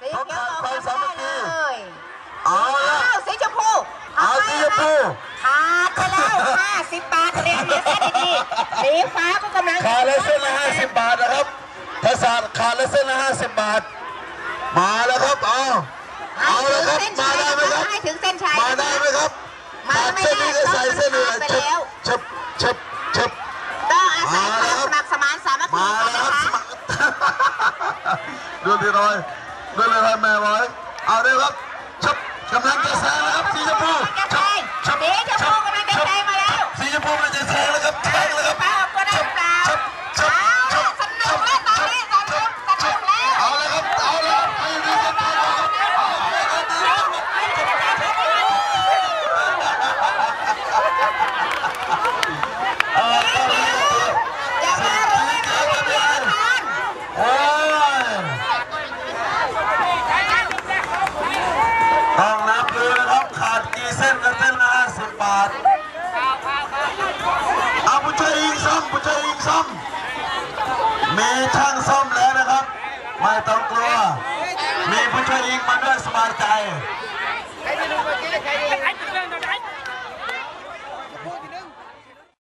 สีเขาเขียวขาดออกความสาทำมัคได้คีเลยเอาละอ้าวสีชมพูเอาไปสีชมพูขาดไปแล้ว50บาทเรียนเรียนเส้นดีๆสีฟ้าก็กำลังขาดละเส้นละห้าสิบบาทนะครับถ้าศาสตร์ขาดละเส้นละห้าสิบบาท มาแล้วครับเอาให้เอาถึละงครับเส้นมาชัยได้ไหมครับให้ถึงเส้นชัยมาได้ไหมครับมาขาดไม่เส้นได้นี้ก็ใส่เส้นอื่นต้องเชิบขาดไปแล้วเชิบเชิบเชิบต้องอาศัยความสมัครสมานสามัคคีมากันแล้วนะครับคะดูพี่รอย ดูเลยครับแม่ร้อยเอาเลยครับชับกำลังจะแซงแล้วครับสีชมพู กำลังจะแซงสีชมพูกำลังจะแซงมาแล้ว สีชมพูกำลังจะแซงแล้วครับแซงแล้วครับ ป้าออกก็ได้หรือเปล่า ชับชับ เอา ชับ ละสนุกแล้วตอนนี้สนุกสนุกแล้ว เอาเลยครับเอาเลยครับไปดีครับไปดีครับ อย่ามาเลยไม่ต้องมีทาน โอ้ยต้องนับเลยนะครับขาดกี่เส้นกันเส้นละห้าสิ บาทเอาผู้ช่วยยิงซ่อมผู้ช่วยยิงซ่อมมีช่างซ่อมแล้วนะครับ ไม่ต้องกลัว มีผู้ช่วยยิงมาด้วยสบายใจ